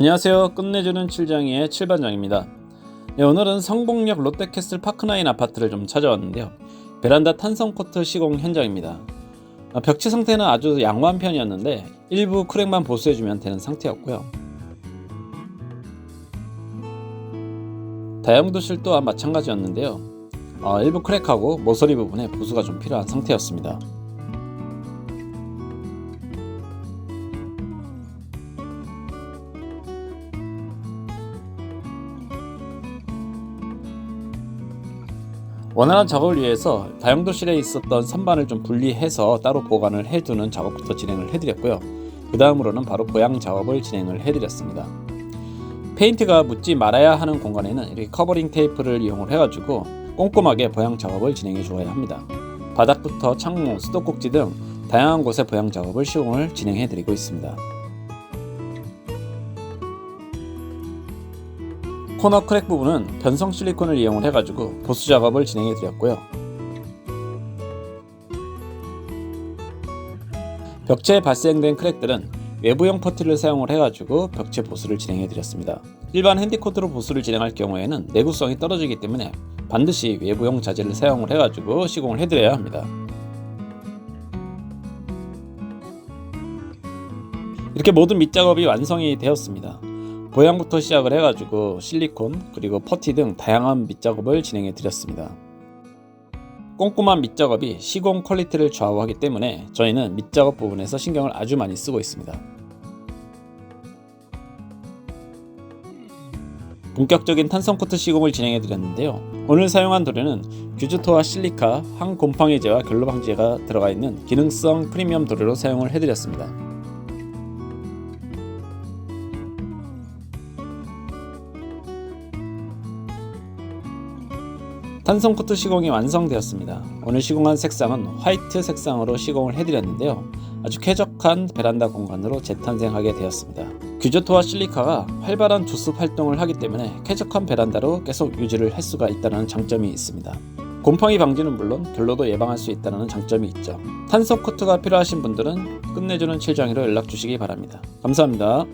안녕하세요. 끝내주는 칠장이의 칠반장입니다. 네, 오늘은 성북역 롯데캐슬 파크나인 아파트를 좀 찾아왔는데요. 베란다 탄성 코트 시공 현장입니다. 아, 벽지 상태는 아주 양호한 편이었는데 일부 크랙만 보수해주면 되는 상태였고요. 다용도실 또한 마찬가지였는데요. 어, 일부 크랙하고 모서리 부분에 보수가 좀 필요한 상태였습니다. 원활한 작업을 위해서 다용도실에 있었던 선반을 좀 분리해서 따로 보관을 해두는 작업부터 진행을 해드렸고요. 그 다음으로는 바로 보양 작업을 진행을 해드렸습니다. 페인트가 묻지 말아야 하는 공간에는 이렇게 커버링 테이프를 이용을 해가지고 꼼꼼하게 보양 작업을 진행해 주어야 합니다. 바닥부터 창문, 수도꼭지 등 다양한 곳에 보양 작업을 시공을 진행해 드리고 있습니다. 코너 크랙 부분은 변성 실리콘을 이용을 해가지고 보수 작업을 진행해 드렸고요. 벽체에 발생된 크랙들은 외부형 퍼티를 사용을 해가지고 벽체 보수를 진행해 드렸습니다. 일반 핸디코트로 보수를 진행할 경우에는 내구성이 떨어지기 때문에 반드시 외부형 자재를 사용을 해가지고 시공을 해드려야 합니다. 이렇게 모든 밑작업이 완성이 되었습니다. 보양부터 시작을 해가지고 실리콘 그리고 퍼티 등 다양한 밑작업을 진행해 드렸습니다. 꼼꼼한 밑작업이 시공 퀄리티를 좌우하기 때문에 저희는 밑작업 부분에서 신경을 아주 많이 쓰고 있습니다. 본격적인 탄성 코트 시공을 진행해 드렸는데요. 오늘 사용한 도료는 규주토와 실리카, 항곰팡이제와 결로방지제가 들어가 있는 기능성 프리미엄 도료로 사용을 해드렸습니다. 탄성 코트 시공이 완성되었습니다. 오늘 시공한 색상은 화이트 색상으로 시공을 해드렸는데요. 아주 쾌적한 베란다 공간으로 재탄생하게 되었습니다. 규조토와 실리카가 활발한 주습 활동을 하기 때문에 쾌적한 베란다로 계속 유지를 할 수가 있다는 장점이 있습니다. 곰팡이 방지는 물론 결로도 예방할 수 있다는 장점이 있죠. 탄성 코트가 필요하신 분들은 끝내주는 칠장이로 연락 주시기 바랍니다. 감사합니다.